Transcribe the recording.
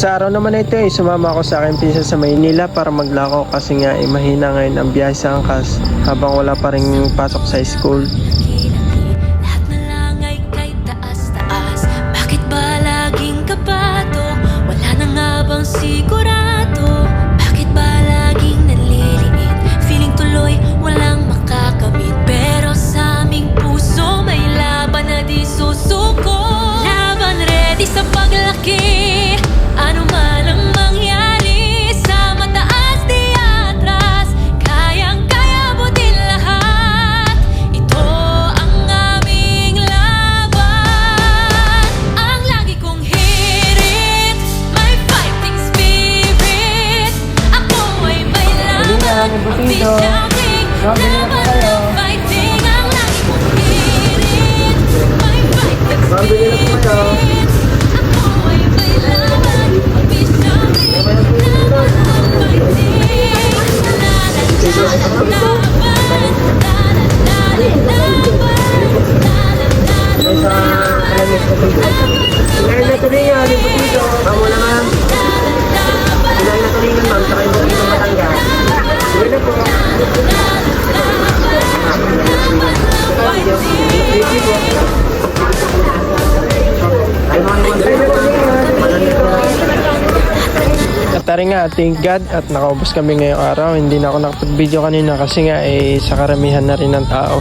Sa araw naman na ito ay sumama ako sa aking pinsan sa Maynila para maglako kasi nga ay mahina ngayon ang biyahe sa angkas habang wala pa rin pasok sa school. Sa aming puso may laban na di susuko Laban ready sa paglaki Kailan na tulingan, yung dito. Tama na ma'am. Kailan na tulingan ma'am, saka yung dito matangga. Sige na po. Ay, Tari nga, thank God at nakaubos kami ngayong araw. Hindi na ako nakapag-video kanina kasi nga eh, sa karamihan na rin ng tao.